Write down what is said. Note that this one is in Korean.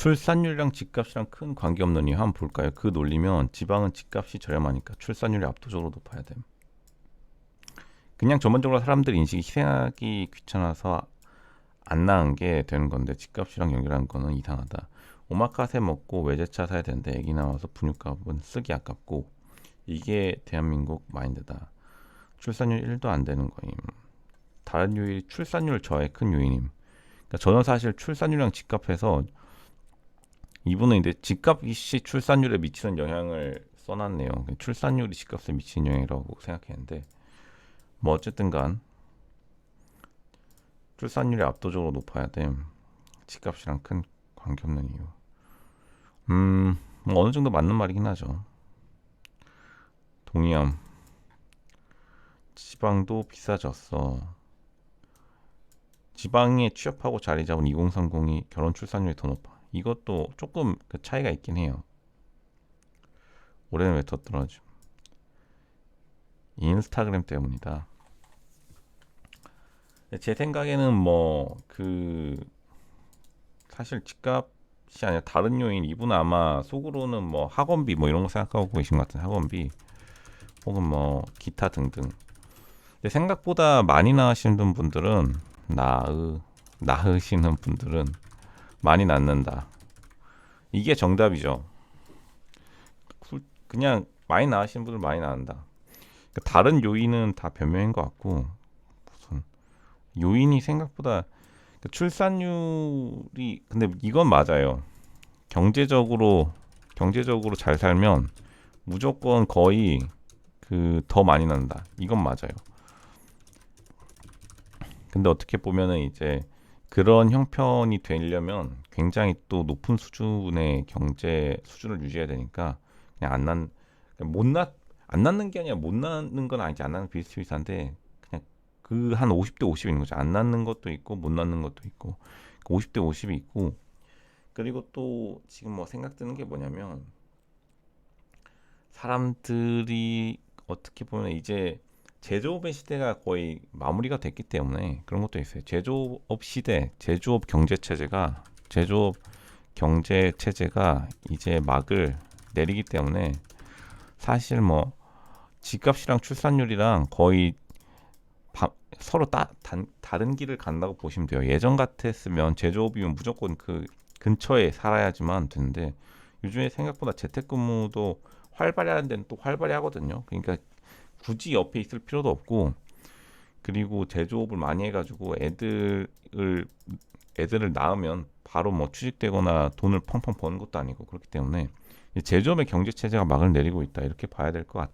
출산율이랑 집값이랑 큰 관계 없는 이유 한번 볼까요? 그 논리면 지방은 집값이 저렴하니까 출산율이 압도적으로 높아야 됨. 그냥 전반적으로 사람들 인식이 희생하기 귀찮아서 안 나은 게 되는 건데 집값이랑 연결하는 거는 이상하다. 오마카세 먹고 외제차 사야 되는데 애기 나와서 분유값은 쓰기 아깝고 이게 대한민국 마인드다. 출산율 1도 안 되는 거임. 다른 요인이 출산율 저의 큰 요인임. 그러니까 저는 사실 출산율이랑 집값에서 이분은 이제 집값이 출산율에 미치는 영향을 써놨네요. 출산율이 집값에 미치는 영향이라고 생각했는데 뭐 어쨌든간 출산율이 압도적으로 높아야 돼. 집값이랑 큰 관계없는 이유. 음, 뭐 어느 정도 맞는 말이긴 하죠. 동의함. 지방도 비싸졌어. 지방에 취업하고 자리 잡은 2030이 결혼 출산율이 더 높아. 이것도 조금 그 차이가 있긴 해요. 올해는 왜 더 떨어짐? 인스타그램 때문이다. 제 생각에는 뭐 그 사실 집값이 아니라 다른 요인 이분 아마 속으로는 뭐 학원비 뭐 이런 거 생각하고 계신 것 같은 학원비 혹은 뭐 기타 등등. 근데 생각보다 많이 나으시는 분들은 나으 나으시는 분들은 많이 낳는다. 이게 정답이죠. 굴- 그냥 많이 낳으시는 분들 많이 낳는다. 그러니까 다른 요인은 다 변명인 것 같고 무슨 요인이 생각보다 그 출산율이 근데 이건 맞아요. 경제적으로 경제적으로 잘 살면 무조건 거의 그 더 많이 난다. 이건 맞아요. 근데 어떻게 보면은 이제 그런 형편이 되려면 굉장히 또 높은 수준의 경제 수준을 유지해야 되니까 그냥 안 난, 못 낳, 안 낳는 게 아니라 못 낳는 건 아니지 안 낳는 게 비슷비슷한데 그냥 그 한 50대 50이 있는 거죠. 안 낳는 것도 있고 못 낳는 것도 있고 50대 50이 있고 그리고 또 지금 뭐 생각 드는 게 뭐냐면 사람들이 어떻게 보면 이제 제조업의 시대가 거의 마무리가 됐기 때문에 그런 것도 있어요. 제조업 시대, 제조업 경제 체제가 제조업 경제 체제가 이제 막을 내리기 때문에 사실 뭐 집값이랑 출산율이랑 거의 바- 서로 따, 단, 다른 길을 간다고 보시면 돼요. 예전 같았으면 제조업이면 무조건 그 근처에 살아야지만 되는데 요즘에 생각보다 재택근무도 활발히 하는 데는 또 활발히 하거든요. 그러니까 굳이 옆에 있을 필요도 없고 그리고 제조업을 많이 해가지고 애들을 애들을 낳으면 바로 뭐 취직되거나 돈을 펑펑 버는 것도 아니고 그렇기 때문에 이 제조업의 경제 체제가 막을 내리고 있다 이렇게 봐야 될 것 같아요.